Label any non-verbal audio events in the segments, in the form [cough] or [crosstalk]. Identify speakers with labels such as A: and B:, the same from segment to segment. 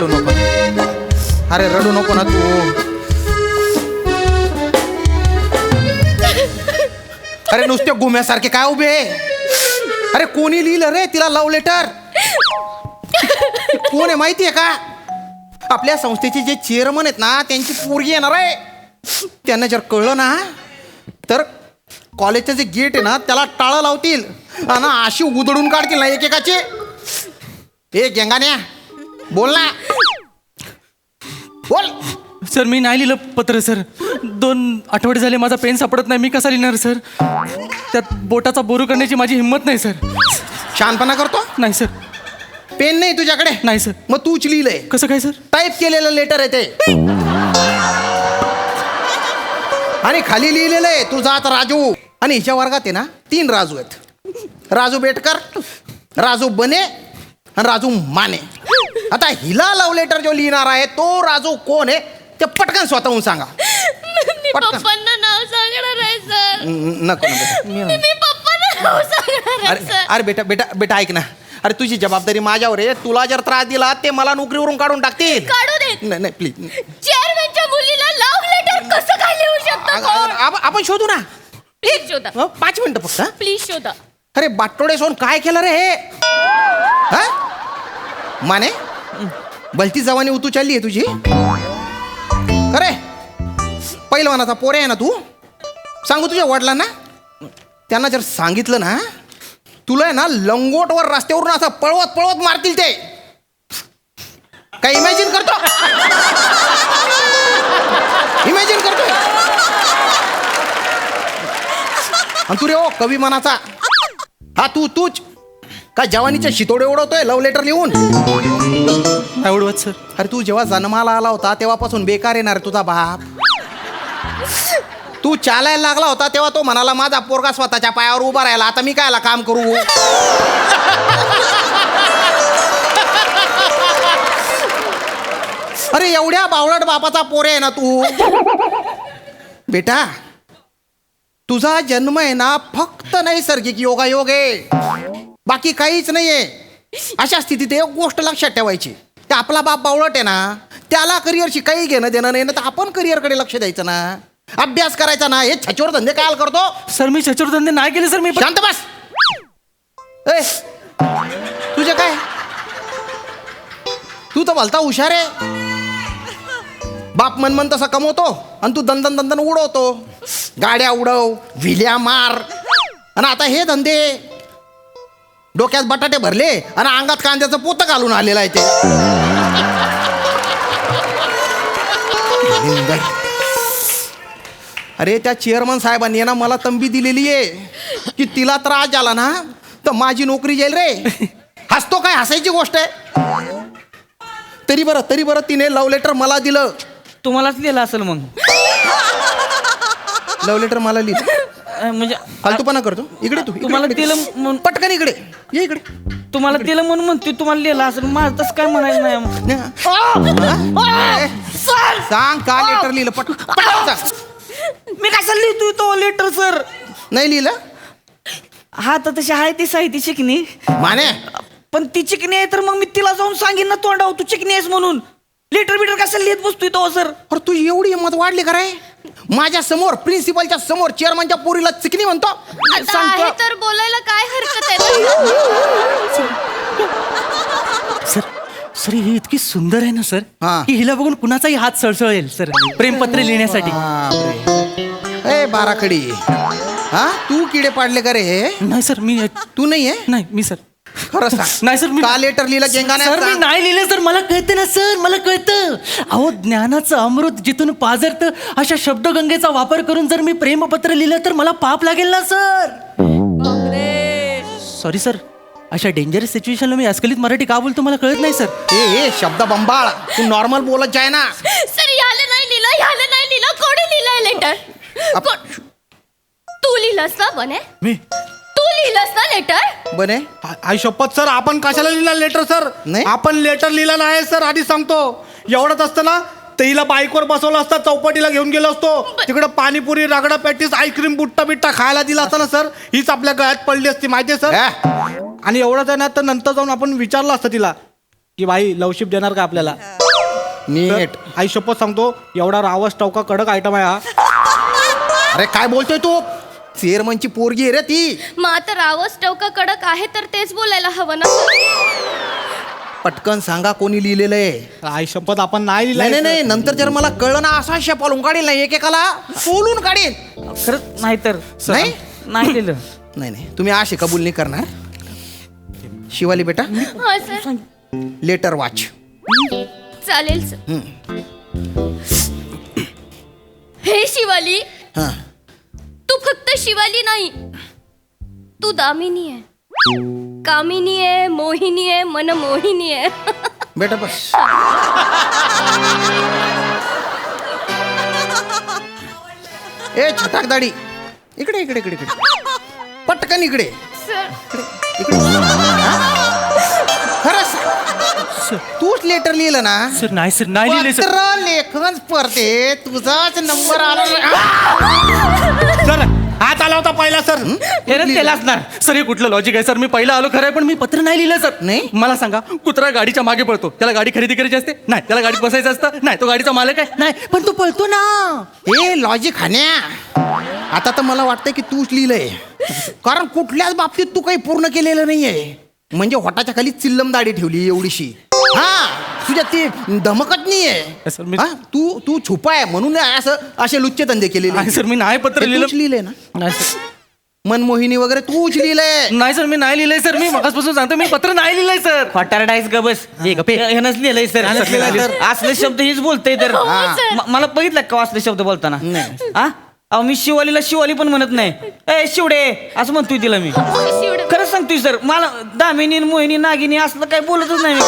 A: रडू नको. अरे रडू नको ना तू. अरे नुसते गुम्यासारखे काय उभे अरे कोणी लिहिलं रे तिला लव्ह लेटर कोण आहे माहिती आहे का? आपल्या संस्थेचे जे चेअरमन आहेत ना त्यांची पोरगी येणार आहे. त्यांना जर कळलं ना तर कॉलेजचं जे गेट आहे ना त्याला टाळं लावतील. आणि अशी उधळून काढतील ना एकेकाचे. ए गेंगाण्या बोल ना. बोल.
B: सर मी नाही लिहिलं पत्र सर. दोन आठवडे झाले माझा पेन सापडत नाही. मी कसा लिहिणार सर? त्यात बोटाचा बोरू करण्याची माझी हिंमत नाही सर.
A: शहाणपणा करतो?
B: नाही सर.
A: पेन नाही तुझ्याकडे?
B: नाही सर.
A: मग तूच लिहिलंय.
B: कसं काय सर?
A: टाईप केलेलं लेटर आहे ते. आणि खाली लिहिलेलं आहे तुझा आता राजू. आणि हिच्या वर्गात आहे ना तीन राजू आहेत. राजू बेटकर राजू बने आणि राजू माने. आता हिला लव्ह लेटर जो लिहिणार आहे तो राजू कोण आहे ते पटकन स्वतःहून सांगा.
C: मी
A: पटकन.
C: पप्पांना नाव सांगणार आहे सर
A: न- नको ना बेटा
C: मी मी पप्पांना नाव सांगणार आहे
A: अरे
C: सर
A: अरे बेटा बेटा बेटा ऐक ना. अरे तुझी जबाबदारी माझ्यावर आहे. तुला जर त्रास दिला ते मला नोकरीवरून काढून टाकतील.
C: काढू
A: नाही नाही प्लीज
C: चेअरमॅनच्या मुलीला लव्ह लेटर कसं काय लिहू शकतो कोण?
A: आपण शोधू ना.
C: प्लीज शोधा.
A: हं, पाच मिनिटं फक्त हं?
C: प्लीज शोधा.
A: अरे बाटोडे सोन काय केलं रे हे? हा? माने? भलती जवानी उतू चालली आहे तुझी. अरे पहिलवानाचा पोरे आहे ना तू? सांगू तुझ्या वडिलांना? त्यांना जर सांगितलं ना तुला आहे ना लंगोटवर रस्त्यावरून असं पळवत पळवत मारतील ते. काय इमॅजिन करतो? इमॅजिन करतो आणि तू रे ओ कवी मनाचा. हा तू तूच. काय जवानीच्या शितोडे उडवतोय? लव्ह लेटर लिहून?
B: नाही उडवत सर
A: अरे तू जेव्हा जन्माला आला होता तेव्हापासून बेकार येणार तुझा बाप. तू चालायला लागला होता तेव्हा तो म्हणाला माझा पोरगा स्वतःच्या पायावर उभा राहिला. आता मी कायला काम करू? अरे एवढ्या बावळट बापाचा पोरे आहे ना तू. बेटा तुझा जन्म आहे ना फक्त नैसर्गिक योगायोग आहे. बाकी काहीच नाहीये. अशा स्थितीत एक गोष्ट लक्षात ठेवायची. ते आपला बाप बावळट आहे ना त्याला करिअरशी काही घेणं देणं नाही ना तर आपण करिअरकडे लक्ष द्यायचं ना. अभ्यास करायचा ना हे छचोर धंदे काय करतो?
B: सर मी धंदे नाही केले सर मी
A: शांत बस. ए तुझे काय? तू तर भलता हुशार आहे. बाप मन मन तसा कमवतो आणि तू दंदन दंदन उडवतो. गाड्या उडव विल्या मार. आणि आता हे धंदे डोक्यात बटाटे भरले आणि अंगात कांद्याचं पोतं घालून आलेलं आहे ते. अरे त्या चेअरमन साहेबांनी ना मला तंबी दिलेली आहे. की तिला त्रास झाला ना तर माझी नोकरी जाईल रे. हसतो काय? हसायची गोष्ट आहे. तरी बरं तरी बरं तिने लव्ह लेटर मला दिलं.
D: तुम्हालाच लिहिलं असेल मग.
A: लव्ह लेटर मला लिहिलं.
D: अं, म्हणजे
A: फालतूपणा करतो. इकडे तू इकडे,
D: तुम्हाला
A: इकडे.
D: म्हणून
A: पटकन इकडे. ये इकडे.
D: तुम्हाला दिलं म्हणून म्हणते तुम्हाला लिहिलं असेल माझं तसं काय म्हणायचं नाही
A: सांग का लेटर लिहिलं? पट पटकन सांग.
D: मी कसं लिहितोय तो लेटर सर?
A: नाही लिहिलं?
D: हा तर तशी आहे ती साहित्य चिकणी
A: माने.
D: पण ती चिकणी आहे तर मग मी तिला जाऊन सांगेन ना तोंडाव तू चिकणी आहेस म्हणून. लेटर बिटर कसं लिहित बसतोय तो सर
A: अरे तू एवढी हिंमत वाढली का रे? माझ्यासमोर प्रिन्सिपलच्या समोर चेअरमनच्या पोरीला चिकनी म्हणतो.
C: आता
D: सांगतो.
C: तर बोलायला काय हरकत आहे?
B: सर सर ही इतकी सुंदर आहे ना सर
A: हा.
B: की हिला बघून कुणाचाही हात सळसळेल सर प्रेमपत्र लिहिण्यासाठी.
A: ए बाराखडी. हा? तू किडे पाडले का रे हे?
B: नाही सर मी
A: तू नाही आहे
B: नाही मी सर
A: खरं सांग.
B: नाही सर मी
A: का लेटर लिहिलं गेंगाने?
B: सर मी नाही लिहिलं सर मला कळतं ना सर मला कळतं. अहो ज्ञानाचं अमृत जिथून पाझरतं अशा शब्दगंगेचा वापर करून जर मी प्रेमपत्र लिहिलं तर मला पाप लागेल ना सर? Sorry sir. अशा डेंजरस सिच्युएशनला मी अस्खलित मराठी का बोलतो मला कळत नाही सर.
A: ए ए शब्द बंबाळ. तू नॉर्मल बोलत जाय ना.
C: सर याला नाही लिहिलं याला नाही लिहिलं. कोणी लिहिलंय लेटर तू लिहिलंस ना बने?
A: मी?
C: तू लिहिलंस ना लेटर
A: बने
E: आई शपथ सर आपण कशाला लिहिला लेटर सर?
A: नाही.
E: आपण लेटर लिहिला नाही सर आधी सांगतो. एवढंच असतं ना तर हिला बाईकवर बसवलं असतं चौपाटीला घेऊन गेलो असतो. तिकडं panipuri ragda patties ice cream बुट्टा बिट्टा खायला दिला असता ना सर? हीच आपल्या गळ्यात पडली असती माहितीये सर?
A: हा?
E: आणि एवढंच आहे ना तर नंतर जाऊन आपण विचारलं असतं तिला की बाई लवशिप देणार का आपल्याला?
A: नीट.
E: आई शपथ सांगतो एवढा रावस टवका कडक आयटम आहे हा.
A: अरे काय बोलतोय तू? चेअरमनची पोरगी आहे रे ती.
C: मग आता रावस टवका कडक आहे तर तेच बोलायला हवं ना
A: पटकन सांगा कोणी लिहिलेलं आहे.
E: आई शपथ आपण नाही
A: नाही
E: लिहिलंय,
A: नाही नाही. नंतर जर मला कळलं ना असा शेपालून काढील ना एकेकाला सोलून काढील.
D: खरंच नाही तर.
A: नाही?
D: नाही लिहिलं.
A: नाही नाही तुम्ही असे कबूल नाही करणार. शिवाली बेटा
C: हा सर.
A: लेटर वाच.
C: चालेल सर. हे शिवाली
A: हां.
C: तू फक्त शिवाली नाही. तू दामिनी आहे. कामिनी आहे मोहिनी आहे मनमोहिनी आहे.
A: बेटा बस. ए छटाक दाढी. इकडे इकडे इकडे इकडे. पटकन इकडे.
C: सर
A: इकडे? खरंच. तूच लेटर लिहिलं ना?
B: सर नाही सर नाही लिहिले सर
A: पत्र लेखन स्पर्धेत तुझाच नंबर आला! [laughs]
E: सर हात आला होता पहिला सर.
B: हे? रे त्याला असणार सर हे कुठलं लॉजिक आहे? सर मी पहिला आलो खरं आहे पण मी पत्र नाही लिहिलं सर.
A: नाही?
B: मला सांगा कुत्रा गाडीच्या मागे पळतो. त्याला गाडी खरेदी करायची असते? नाही. त्याला गाडीत बसायचं असतं? नाही. तो गाडीचा मालक आहे? नाही. पण तो पळतो ना.
A: हे लॉजिक हाण्या. आता तर मला वाटतं की तूच लिहिलंय. कारण कुठल्याच बाबतीत तू काही पूर्ण केलेलं नाहीये. म्हणजे होटाच्या खाली चिल्लम दाढी ठेवली एवढीशी. हा. तुझ्यात ती धमकत नाहीये.
B: सर, मी-
A: हा? तू तू छुपा आहे म्हणून असं असे लुच्चे धंदे केलेले.
B: नाही सर मी नाही पत्र
A: हे तूच
B: लिहिलं.
A: लिहिलंय ना?
B: नाही सर.
A: मनमोहिनी वगैरे तूच लिहिलंय.
B: नाही सर मी नाही लिहिलंय सर मी मगासपासून सांगतो मी पत्र नाही लिहिलंय सर.
D: फटारडाईस ग बस?
B: हे.
D: ह्यानंच लिहिलंय सर.
B: ह्यानंच लिहिलंय तर.
D: असले शब्द हेच बोलतय तर.
C: हो,
A: हा.
C: सर.
D: म- मला बघितलं का असले शब्द बोलताना?
A: नाही.
D: हा? अहो मी शिवालीला शिवाली पण म्हणत नाही. ए शिवडे असं म्हणतोय तिला मी.
C: शिवडे.
D: खरंच सांगतोय सर. मला दामिनी मोहिनी नागिनी असलं काही बोलतच नाही मी.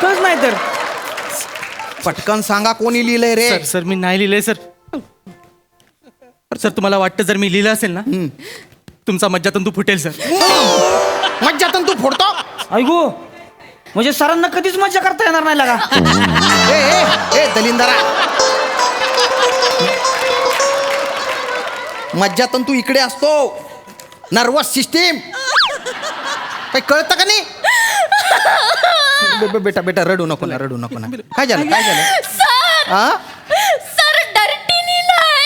D: खरंच नाही तर.
A: पटकन सांगा कोणी लिहिलंय रे.
B: सर सर मी नाही लिहिलंय सर. सर तुम्हाला वाटतं जर मी लिहिलं असेल ना तुमचा मज्जातंतू फुटेल सर.
A: मज्जातून तू फोडतो
D: ऐकू म्हणजे सरांना कधीच मजा करता येणार नाही लागा.
A: ए ए ए दलिंदरा. मज्जातंतू इकडे असतो. नर्वस सिस्टीम काही कळतं का नाही? बे- बे- बेटा बेटा रडू नको ना रडू नको ना. काय झालं? काय झालं?
C: सर!
A: हा
C: सर डर्टी लिहिलंय.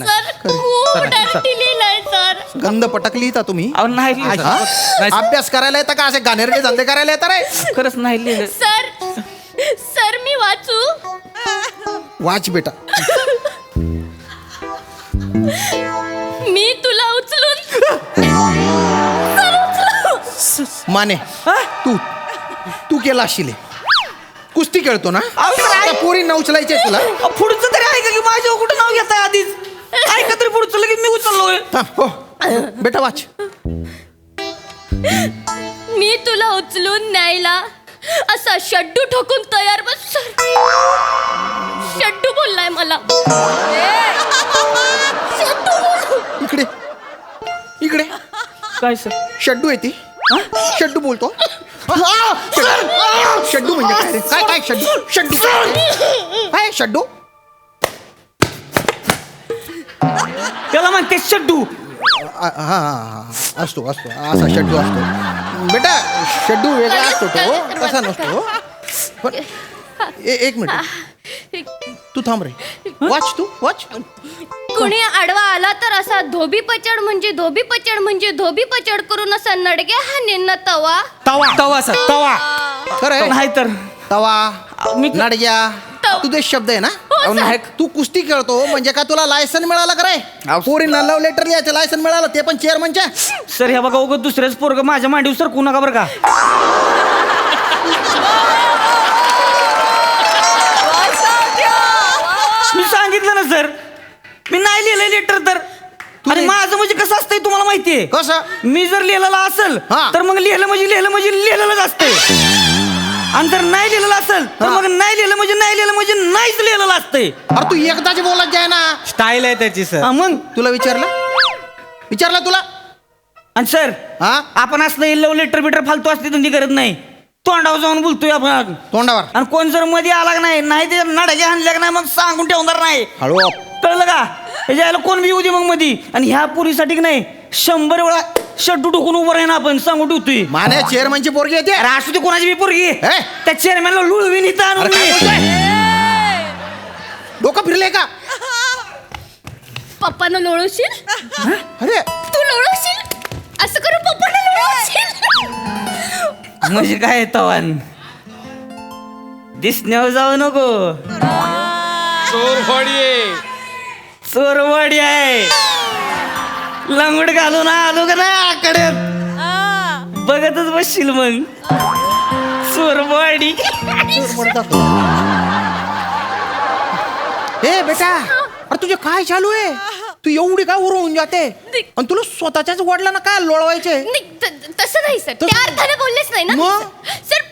C: सर खूप डर्टी लिहिलंय सर.
A: गंध पटकली का तुम्ही?
D: अहो नाही लिहिलं.
A: हा?
B: नाही.
A: अभ्यास करायला येतं का? असे गाणेरडे धंदे करायला येतं रे?
D: खरंच नाही लिहिलं.
C: सर सर मी वाचू?
A: वाच बेटा.
C: मी तुला उचलून सर उचलू
A: माने तू तू केला असशील. कुस्ती खेळतो ना?
D: अहो?
A: त्या पोरींना उचलायचे तुला.
D: अहो, पुढचं तरी ऐका की माझ्या कुठं नाव घेताय आधीच? ऐका तरी पुढचं लगेच मी उचललोय.
A: थांब, हो. बेटा वाच.
C: मी तुला उचलून न्यायला असा शड्डू ठोकून तयार बस सर शड्डू बोललाय मला.
A: इकडे. इकडे.
D: काय सर?
A: शड्डू आहे ती. शड्डू बोलतो. आ, शड्डू म्हणजे काय रे? काय काय शड्डू शड्डू काय शड्डू
D: त्याला म्हणते शड्डू
A: आ, हा हा, हा. असतो असतो. असा शड्डू असतो. बेटा शड्डू वेगळा असतो तो तसा नसतो पण ए- एक मिनिट. तू थांब रे. वाच तू वाच.
C: कुणी आडवा आला तर असा धोबी पचड म्हणजे धोबी पचड म्हणजे धोबी पचड करून असा नडग्या हा निन्न तवा?
E: तवा
B: तवा सर
E: तवा.
A: खरं आहे?
D: नाही तर.
A: तवा
D: मी-
A: नडग्या.
C: तव-
A: तुझे शब्द आहे ना?
C: हो, सर.
A: नाही, तू कुस्ती खेळतो म्हणजे का तुला लायसन मिळालं का रे?
D: अहो.
A: पोरींना लव्ह लेटर लिहायचं लायसन मिळालं ते पण चेअरमनच्या
D: सर हे बघा उगत दुसऱ्याच पोरग माझ्या मांडीवर सरकू नका बरं का. मी सांगितलं ना सर. मी नाही लिहिलंय लेटर तर. आणि माझं म्हणजे कसं असतंय तुम्हाला माहितीये?
A: कसं?
D: मी जर लिहिलेलं असेल
A: हा.
D: तर मग लिहिलं म्हणजे लिहिलं म्हणजे लिहिलेलंच असतंय. आणि जर नाही लिहिलेलं असेल तर. मग नाही लिहिलं म्हणजे नाही लिहिलं म्हणजे नाहीच लिहिलेलं असतंय.
A: अरे तू एकदाच बोलत जाय ना.
E: स्टाईल आहे त्याची सर
D: हा, मग?
A: तुला विचारलं? विचारलं तुला?
D: आणि सर
A: हा?
D: आपण असलं लव लेटर बिटर फालतू असते धंदी करत नाही. तोंडावर जाऊन बोलतोय आपण.
A: तोंडावर?
D: आणि कोण जर मध्ये आला का नाही नाही ते नडाच्या हाणल्या का नाही मग सांगून ठेवणार नाही.
A: हळू.
D: कळलं का? यायला कोण बी येऊ दे मग मधी. आणि ह्या पुरीसाठी की नाही शंभर वेळा शड्डू टोकून उभं राही ना आपण सांगू ठेवतोय.
A: माने चेअरमनची पोरगी येते
D: अरे असू दे कोणाची बी पोरगी.
A: हे?
D: त्या चेअरमॅनला लुळवीन इथं आणून
A: अरे काय
D: मी.
A: डोकं फिरले का?
C: पप्पानं लोळवशील?
A: अरे.
C: तू लोळवशील? असं करून पप्पानं लोळवशील?
D: म्हणजे काय तवान? दिसण्यावर जाऊ नको. चोरवाडी आहे. लंगड घालून आलो का नाही आकडे बघतच बसशील मग. चोरवाडी
A: ए बेटा अरे तुझे काय चालू आहे? तू एवढी काय उरवून जाते? आणि तुला स्वतःच्याच वडिलांना काय लोळवायचे?
C: तसं नाही सर. त्या अर्थाने बोललेच नाही ना?
A: मग?
C: सर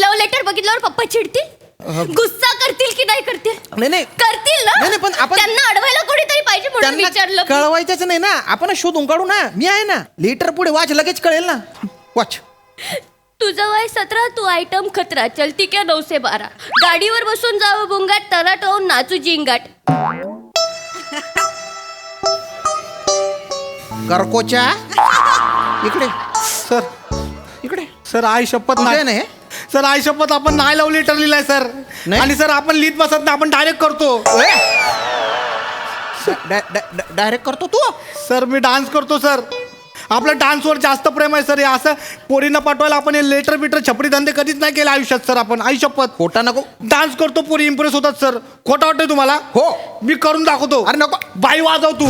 C: लव लेटर बघितल्यावर पप्पा चिडतील? गुस्सा करतील की नाही करतील?
A: नाही नाही.
C: करतील ना?
A: नाही, नाही, पण आपण-
C: त्यांना अडवायला कोणीतरी पाहिजे म्हणून
A: त्यांना
C: विचारलं.
A: कळवायचंच नाही ना. आपण शोधून काढू ना. मी आहे ना. लेटर पुढे वाच लगेच कळेल ना. वाच.
C: तुझं वय सतरा तू आयटम खतरा. चलती क्या नऊ से बारा. गाडीवर बसून जावं बुंगाट तराट होऊन नाचू जिंगाट.
A: करकोच्या. इकडे.
E: सर.
A: इकडे.
E: सर आई शपथ
A: आहे
E: नाही.
A: ना हे?
E: सर आई शपथ आपण नाही लव लेटर लिहिलंय सर.
A: नाही?
E: आणि सर आपण लिहित बसत नाही आपण डायरेक्ट करतो.
A: डायरेक्ट करतो तू?
E: सर मी डान्स करतो सर. आपलं डान्सवर जास्त प्रेम आहे सर. हे असं पोरीनं पाठवायला आपण हे लेटर बिटर छपरी धंदे कधीच नाही केले आयुष्यात सर आपण. आई शपथ.
A: खोटा नको.
E: डान्स करतो पोरी इम्प्रेस होतात सर. खोटं वाटतंय तुम्हाला?
A: हो.
E: मी करून दाखवतो.
A: अरे नको.
E: बाई वाजव तू.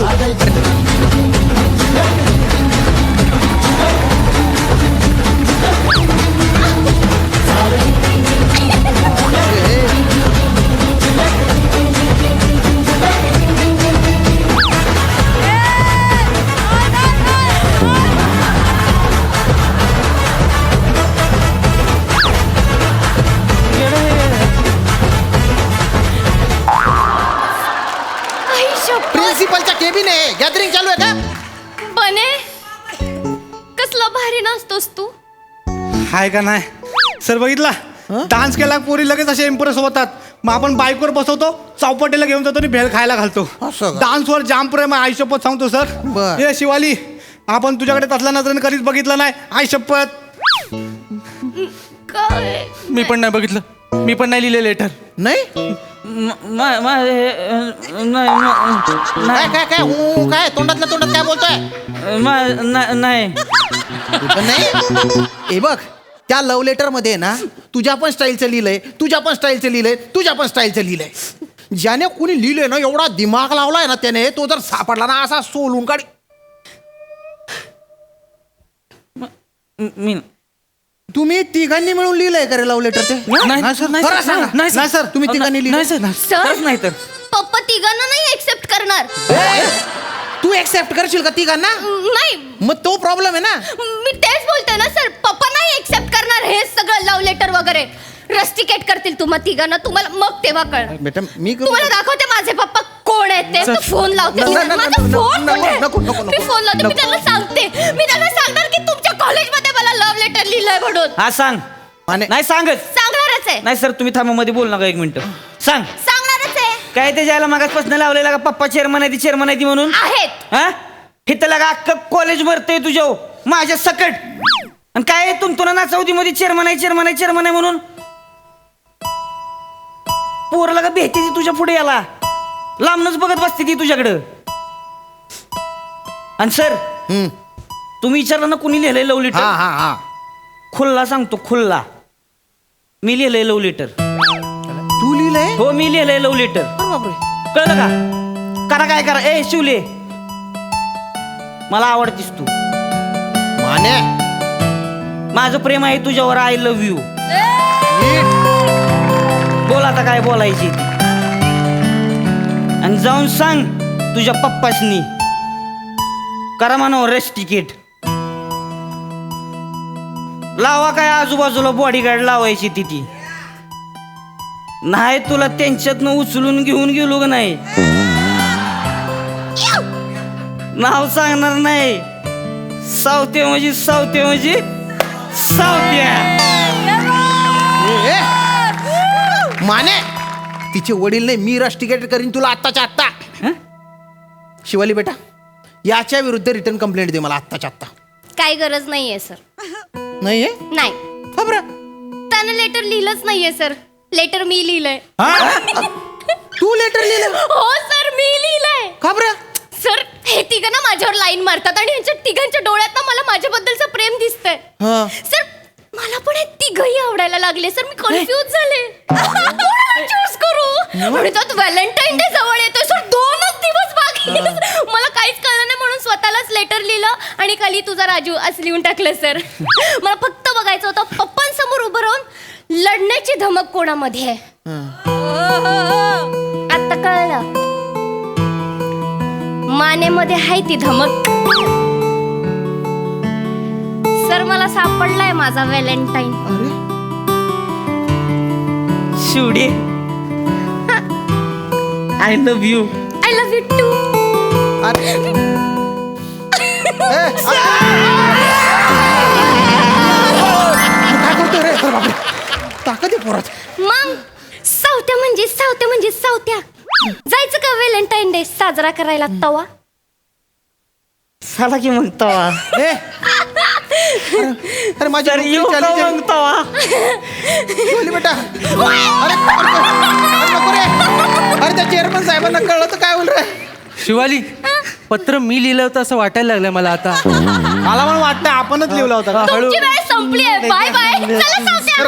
A: आहे गॅदरिंग चालू आहे का?
C: बने कसला भारी नाचतोस तू?
E: हाय का नाही? सर बघितला? डान्स केला पोरी लगेच असे इम्प्रेस होतात. मग आपण बाईकवर बसवतो चौपाटीला घेऊन जातो आणि भेळ खायला घालतो.
A: असं का?
E: डान्सवर जाम प्रेम आहे आई शपथ सांगतो सर.
A: बर.
E: हे शिवाली आपण तुझ्याकडे तसल्या नजरेने कधीच बघितलं नाही. आई शपथ
C: काय
B: मी पण नाही. बघितलं. मी पण नाही लिहिले लेटर
A: नाही?
D: हे,
A: काय काय काय? ऊ, काय? तोंडातल्या तोंडात काय बोलतोय?
D: मा- ना- नाही.
A: तू पण नाही? हे बघ त्या लव्ह लेटरमध्ये ना तुझ्या पण स्टाईलचं लिहिलंय तुझ्या पण स्टाईलचं लिहिलंय तुझ्या पण स्टाईलचं लिहिलंय. ज्याने कोणी लिहिलंय ना एवढा दिमाग लावलाय ना त्याने तो जर सापडला ना असा सोलून काढ.
D: मी
A: तुम्ही तिघांनी मिळून लिहिलंय का रे लव्ह लेटर ते?
B: नाही,
A: सर?
B: नाही,
A: खरं
B: सर,
A: सांगा.
B: नाही,
A: नाही सर तुम्ही तिघांनी
B: नाही सर.
D: खरंच नाही तर
C: पप्पा तिघांना नाही एक्सेप्ट करणार.
A: तू एक्सेप्ट करशील का तिघांना?
C: नाही.
A: मग तो प्रॉब्लेम आहे ना?
C: मी तेच बोलते ना सर. पप्पा नाही एक्सेप्ट करणार हे सगळं लव्ह लेटर वगैरे. रस्टिकेट करतील तुम्हा तिघांना. तुम्हाला मग तेव्हा कळ
A: बेटा मी करू
C: तुम्हाला दाखवते माझे पप्पा. कोण आहेत ते. फोन लावते
A: न-
C: मी.
A: न- न-
C: माझा
A: न-
C: फोन
A: नको-
C: कुठे? आहे?
A: नको- नको-
C: मी
A: नको.
C: फोन लावते. मी त्यांना सांगते. मी त्यांना सांगणार की तुमच्या कॉलेजमध्ये मला लव्ह लेटर लिहिलंय म्हणून.
D: हा सांग.
A: माने
D: नाही सांगच.
C: सांगणारच आहे.
D: नाही सर तुम्ही थांबा मध्ये बोल नका एक मिनिट. सांग.
C: सांगणारच आहे.
D: काय ते जायला मागासपासून लावलेला का? पप्पा चेअरमन आहे ती चेअरमन आहे ती म्हणून?
C: आहेत.
D: हा? इथं लगा अख्खं कॉलेज भरते तुझ्या माझ्या सकट. आणि काय तुम तुला नाचवती मध्ये चेअरमन आहे चेअरमन आहे चेअरमन आहे म्हणून? पोरं लगा भेटते ती तुझ्या पुढे याला. लांबनच बघत बसते ती तुझ्याकडं. आणि सर
A: हम्म.
D: तुम्ही विचारलं ना कुणी लिहिलंय लव
A: हा
D: लेटर
A: हा हा.
D: खुल्ला सांगतो खुल्ला. मी लिहिलंय लव लेटर
A: तू लिहिलंय?
D: हो मी लिहिलंय लव लेटर कळलं का? करा काय करा. ए शिवले. मला आवडतीस तू.
A: माने.
D: माझं प्रेम आहे तुझ्यावर आय लव्ह यू
A: नीट.
D: बोल आता काय बोलायची ती. आणि जाऊन सांग तुझ्या पप्पासनी. करा म्हणा रेस तिकीट लावा काय आजूबाजूला बॉडीगार्ड लावायची तिथी. नाही तुला त्यांच्यातनं उचलून घेऊन गेलो का नाही? नाव सांगणार नाही. सावते म्हणजे सावते म्हणजे सावत्या.
A: माने तिचे वडील नाही मी रश तिकीट करीन तुला आत्ताच्या आत्ता.
D: हं?
A: शिवाली बेटा याच्या विरुद्ध रिटर्न कंप्लेंट दे मला आत्ताच्या आत्ता.
C: काय गरज नाहीये सर.
A: नाहीये?
C: नाही.
A: खबर
C: त्यानं लेटर लिहिलंच नाहीये सर. लेटर मी लिहिलंय.
A: तू लेटर लिहिलं
C: हो सर मी लिहिलंय.
A: खबर
C: सर हे तिघं ना माझ्यावर लाईन मारतात आणि यांच्या तिघांच्या डोळ्यात ना मला माझ्याबद्दलचं प्रेम दिसतंय.
A: हा.
C: सर मला पण हे तिघही आवडायला लागले सर मी कन्फ्युज झाले. [laughs] चूज करू. त्यात व्हॅलेंटाईन डे जवळ येतोय सर दोनच दिवस बाकी. मला काहीच कळलं नाही म्हणून स्वतःलाच लेटर लिहिलं आणि खाली तुझा राजू असं लिहून टाकलं सर. [laughs] मला फक्त बघायचं होतं पप्पांसमोर उभं राहून लढण्याची धमक कोणामध्ये आहे? आता कळलं. मानेमध्ये आहे ती धमक. सर मला सापडलाय माझा व्हॅलेंटाईन.
A: अरे.
D: Shivade. I love you
C: I love you too
A: अरे. [laughs] ए, काय करतोय रे? अरे बापरे. ताकद आहे पोरात.
C: मग सावत्या म्हणजे सावत्या म्हणजे सावत्या. जायचं का व्हॅलेंटाईन डे साजरा करायला तवा?
D: चला की मग तवा.
A: ए अरे, माझी
D: तर
A: नोकरी
D: येऊ का
A: चालली
D: मग तवा
A: बोली बेटा. अरे अरे, अरे नको रे. अरे त्या चेअरमन साहेबांना कळलं तर काय होईल रे?
B: शिवाली पत्र मी लिहिलं होतं असं वाटायला लागलं मला आता.
E: मला पण वाटतं आपणच लिहिला होता.
B: हळू.
C: तुमची वेळ संपली आहे. बाय बाय चला सावत्या